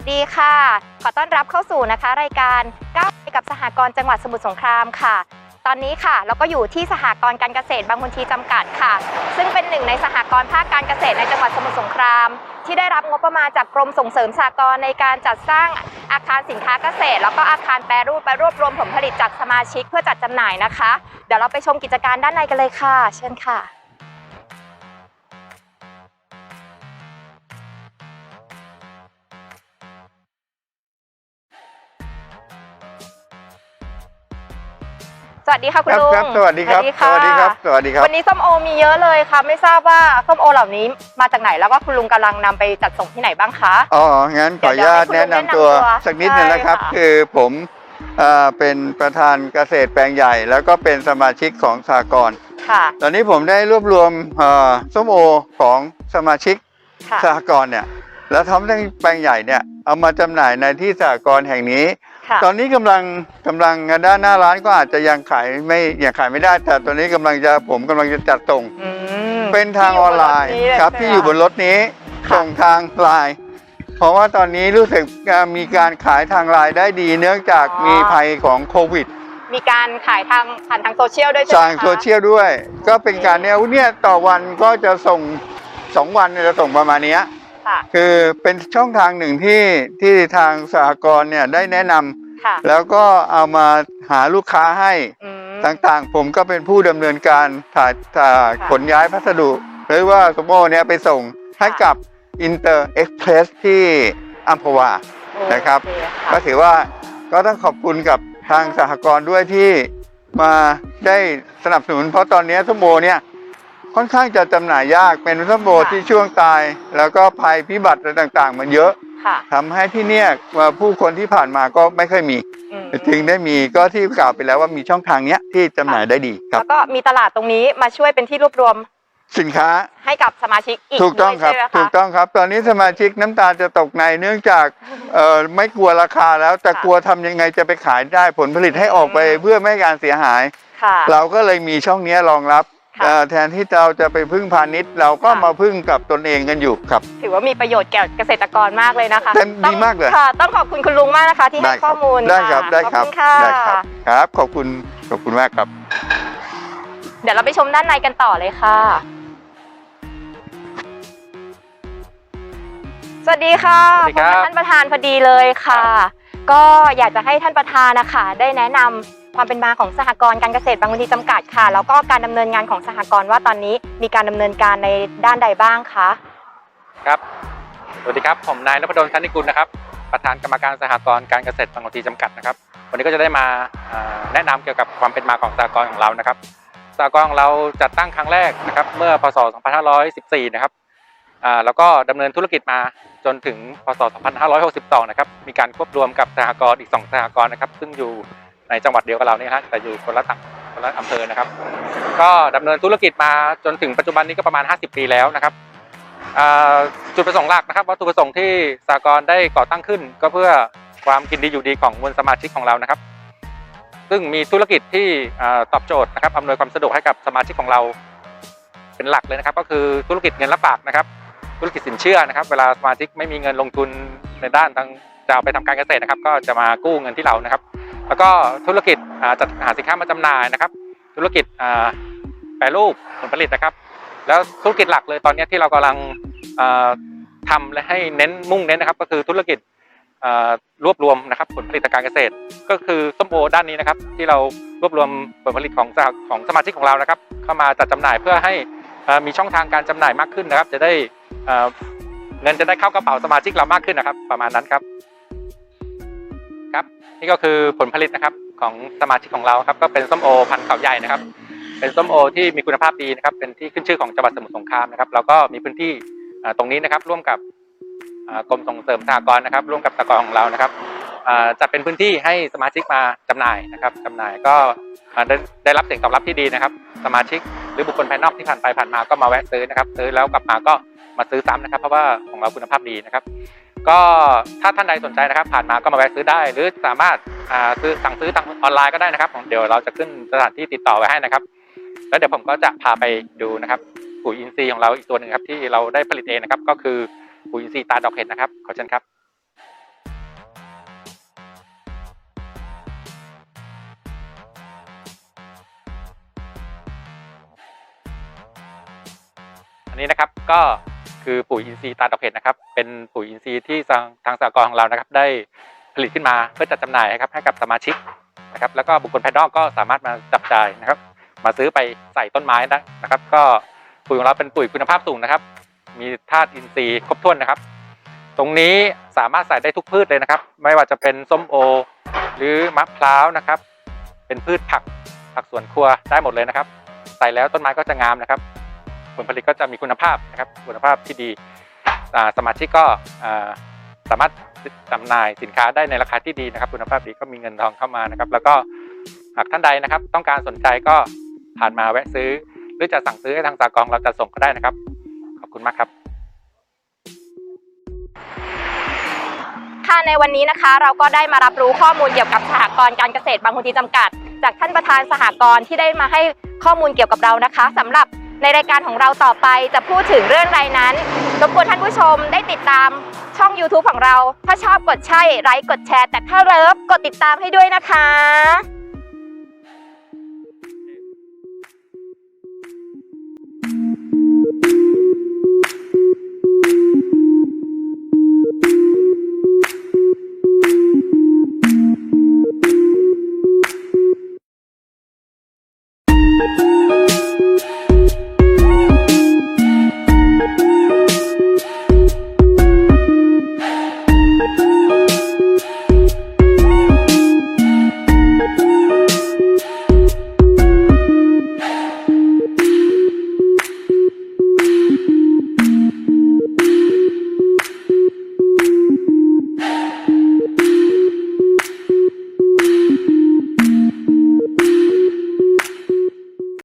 วัสดีค่ะ ขอต้อนรับเข้าสู่นะคะ รายการก้าวไปกับสหกรณ์จังหวัดสมุทรสงครามค่ะ ตอนนี้ค่ะ เราก็อยู่ที่สหกรณ์การเกษตรบางคนทีจำกัดค่ะ ซึ่งเป็นหนึ่งในสหกรณ์ภาคการเกษตรในจังหวัดสมุทรสงคราม ที่ได้รับงบประมาณจากกรมส่งเสริมสหกรณ์ในการจัดสร้างอาคารสินค้าเกษตร แล้วก็อาคารแปรรูปไปรวบรวมผลผลิตจากสมาชิกเพื่อจัดจำหน่ายนะคะ เดี๋ยวเราไปชมกิจการด้านในกันเลยค่ะ เชิญค่ะ สวัสดีค่ะคุณครับลุงครับสวัสดีครับค่ะสวัสดีครับ สวัสดีครับ วันนี้ส้มโอมีเยอะเลยค่ะ ไม่ทราบว่าส้มโอเหล่านี้มาจากไหนแล้วก็คุณลุงกำลังนำไปจัดส่งที่ไหนบ้างคะ อ๋อ งั้นขออนุญาตเดี๋แนะยวนำตัวให้คุณลุงแนะนำตัวสักนิดหนึงนะครับใช่ค่ะคือผมเอ่อเป็นประธานเกษตรแปลงใหญ่ แล้วก็เป็นสมาชิกของสากลค่ะ ตอนนี้ผมได้รวบรวมเอ่อส้มโอของสมาชิกค่ะสหกรณ์เนี่ย แล้วทำทั้งแปลงใหญ่เนี่ย เอามาจำหน่ายในที่สหกรณ์แห่งนี้ค่ะ ตอนนี้กำลังกำลังด้านหน้าร้านก็อาจจะยังขายไม่ยังขายไม่ได้ แต่ตอนนี้กำลังจะผมกำลังจะจัดส่งอืมเป็นทางออนไลน์ที่อยู่บนรถนี้เลยครับใช่ไหมที่อยู่บนรถนี้ค่ะส่งทางไลน์เพราะว่าตอนนี้รู้สึกมีการขายทางไลน์ได้ดี เนื่องจากมีภัยของโควิด มีการขายทางผ่านทางโซเชียลด้วยใช่ไหมสั่งคะโซเชียลด้วย ก็เป็นการเนี่ยเนี่ยต่อวันก็จะส่งสองวันเนี่ยจะส่งประมาณเนี้ย ค่ะคือเป็นช่องทางหนึ่งที่ที่ทางสหกรณ์เนี่ยได้แนะนำค่ะแล้วก็เอามาหาลูกค้าให้อืม ต่างๆ ผมก็เป็นผู้ดำเนินการถ่ายถ่ายค่ะขนย้ายพัสดุ หรือว่าสมโมเนี่ยไปส่งให้ค่ะ กับอินเตอร์เอ็กเพรสที่อัมพวา นะครับ โอเก็ถือว่าก็ต้องขอบคุณกับทางสหกรณ์ด้วยที่มาได้สนับสนุน เพราะตอนนี้ส้มโอเนี่ย ค่อนข้างจะจำหน่ายยากเป็นส้มโอที่ช่วงตาย แล้วก็ภัยพิบัติอะไรต่างๆ มันเยอะค่ะ ทำให้ที่เนี่ยผู้คนที่ผ่านมาก็ไม่เคยมี อืมจึงได้มีก็ที่กล่าวไปแล้วว่ามีช่องทางเนี้ยที่จำหน่ายได้ดีครับ แล้วก็มีตลาดตรงนี้มาช่วยเป็นที่รวบรวมสินค้า ให้กับสมาชิกอีกถูกต้องด้วยครับใช่ไหมถูคะกต้องครับ ตอนนี้สมาชิกน้ำตาลจะตกในเนื่องจากเอ่อไม่กลัวราคาแล้วแต่ค่ะกลัวทำยังไงจะไปขายได้ผลผลิตให้ออกไปอืม เพื่อไม่ให้การเสียหาย ค่ะ เราก็เลยมีช่องเนี้ยรองรับค่ะเอ่อ แทนที่เราจะไปพึ่งพาณิชย์ เราก็ค่ะมาพึ่งกับตนเองกันอยู่ครับ ถือว่ามีประโยชน์แก่เกษตรกรมากเลยนะคะเต็มต้องดีมากเลยค่ะ ต้องขอบคุณคุณลุงมากนะคะ ที่ให้ได้คข้รัอมูลได้ครับะได้ครับขอบคุณค่ะได้ครับครับ ขอบคุณขอบคุณมากครับ เดี๋ยวเราไปชมด้านในกันต่อเลยค่ะ สวัสดีค่ะสวัสดีครับพบกับท่านประธานพอดีเลยค่ะ ก็อยากจะให้ท่านประธานนะคะได้แนะนำ ความเป็นมาของสหกรณ์การเกษตรบางวันทีจำกัดค่ะ แล้วก็การดำเนินงานของสหกรณ์ว่าตอนนี้มีการดำเนินการในด้านใดบ้างคะครับสวัสดีครับผมนายนพดลชันนิกุลนะครับ ประธานกรรมการสหกรณ์การเกษตรบางกอกทีจำกัดนะครับ วันนี้ก็จะได้มาแนะนำเกี่ยวกับความเป็นมาของสหกรณ์ของเรานะครับสหกรณ์ของเราจัดตั้งครั้งแรกนะครับ เมื่อพศ 2514 นะครับอ่าแล้วก็ดำเนินธุรกิจมาจนถึงพศ 2562 นะครับ มีการควบรวมกับสหกรณ์อีก 2 สหกรณ์นะครับ ซึ่งอยู่ ในจังหวัดเดียวกับเราเนี่ยฮะแต่อยู่คนละตังคนละอำเภอนะครับ ก็ดำเนินธุรกิจมาจนถึงปัจจุบันนี้ก็ประมาณ 50 ปีแล้วนะครับจุดประสงค์หลักนะครับวัตถุประสงค์ที่สากลได้ก่อตั้งขึ้น ก็เพื่อความกินดีอยู่ดีของมวลสมาชิกของเรานะครับ ซึ่งมีธุรกิจที่ตอบโจทย์นะครับอำนวยความสะดวกให้กับสมาชิกของเราเป็นหลักเลยนะครับ ก็คือธุรกิจเงินรับฝากนะครับ ธุรกิจสินเชื่อนะครับ เวลาสมาชิกไม่มีเงินลงทุนในด้านทางจะเอาไปทำการเกษตรนะครับ ก็จะมากู้เงินที่เรานะครับ แล้วก็ธุรกิจจัดหาสินค้ามาจำหน่ายนะครับ ธุรกิจแปรรูปผลผลิตนะครับ แล้วธุรกิจหลักเลยตอนนี้ที่เรากำลังทำและให้เน้นมุ่งเน้นนะครับ ก็คือธุรกิจรวบรวมนะครับผลผลิตทางการเกษตร ก็คือส้มโอด้านนี้นะครับ ที่เรารวบรวมผลผลิตของสหของสมาชิกของเรานะครับ เข้ามาจัดจำหน่ายเพื่อให้มีช่องทางการจำหน่ายมากขึ้นนะครับ จะได้เงินจะได้เข้ากระเป๋าสมาชิกเรามากขึ้นนะครับ ประมาณนั้นครับ ครับนี่ก็คือผลผลิตนะครับของสมาชิกของเราครับก็เป็นส้มโอพันธุ์เขาใหญ่นะครับ เป็นส้มโอที่มีคุณภาพดีนะครับ เป็นที่ขึ้นชื่อของจังหวัดสมุทรสงครามนะครับแล้วก็มีพื้นที่ตรงนี้นะครับ ร่วมกับกรมส่งเสริมสหกรณ์นะครับ ร่วมกับสหกรณ์ของเรานะครับอ่าจะเป็นพื้นที่ให้สมาชิกมาจำหน่ายนะครับจำหน่ายก็ได้ได้รับเสียงตอบรับที่ดีนะครับ สมาชิกหรือบุคคลภายนอกที่ผ่านไปผ่านมาก็มาแวะซื้อนะครับ ซื้อแล้วกลับมาก็มาซื้อซ้ำนะครับ เพราะว่าของเราคุณภาพดีนะครับ ก็ถ้าท่านใดสนใจนะครับ ผ่านมาก็มาแวะซื้อได้ หรือสามารถซื้อสั่งซื้อทางออนไลน์ก็ได้นะครับ เดี๋ยวเราจะขึ้นสถานที่ติดต่อไว้ให้นะครับ แล้วเดี๋ยวผมก็จะพาไปดูนะครับปุ๋ยอินทรีย์ของเราอีกตัวหนึ่งครับที่เราได้ผลิตเองนะครับ ก็คือปุ๋ยอินทรีย์ตาดอกเห็ดนะครับ ขอเชิญครับอันนี้นะครับก็ คือปุ๋ยอินทรีย์ตาดอกเห็ดนะครับ เป็นปุ๋ยอินทรีย์ที่ทางทางสหกรณ์ของเรานะครับ ได้ผลิตขึ้นมาเพื่อจัดจำหน่ายนะครับให้กับสมาชิกนะครับ แล้วก็บุคคลภายนอกก็สามารถมาจับจ่ายนะครับ มาซื้อไปใส่ต้นไม้ได้นะครับ ก็ปุ๋ยของเราเป็นปุ๋ยคุณภาพสูงนะครับ มีธาตุอินทรีย์ครบถ้วนนะครับ ตรงนี้สามารถใส่ได้ทุกพืชเลยนะครับ ไม่ว่าจะเป็นส้มโอ หรือมะพร้าวนะครับ เป็นพืชผักผักสวนครัวได้หมดเลยนะครับ ใส่แล้วต้นไม้ก็จะงามนะครับ ผลผลิตก็จะมีคุณภาพนะครับคุณภาพที่ดีสมาชิกก็สามารถจำหน่ายสินค้าได้ในราคาที่ดีนะครับ คุณภาพดีก็มีเงินทองเข้ามานะครับ แล้วก็หากท่านใดนะครับ ต้องการสนใจก็ผ่านมาแวะซื้อ หรือจะสั่งซื้อให้ทางสากลเราจะส่งก็ได้นะครับ ขอบคุณมากครับค่ะในวันนี้นะคะเราก็ได้มารับรู้ข้อมูลเกี่ยวกับสหกรณ์การเกษตรบางคนทีจำกัด จากท่านประธานสหกรณ์ที่ได้มาให้ข้อมูลเกี่ยวกับเรานะคะสำหรับ ในรายการของเราต่อไปจะพูดถึงเรื่องใดนั้นรบกวนท่านผู้ชมได้ติดตามช่อง YouTube ของเรา ถ้าชอบกดใช่ไลค์กดแชร์ แต่ถ้าเลิฟกดติดตามให้ด้วยนะคะ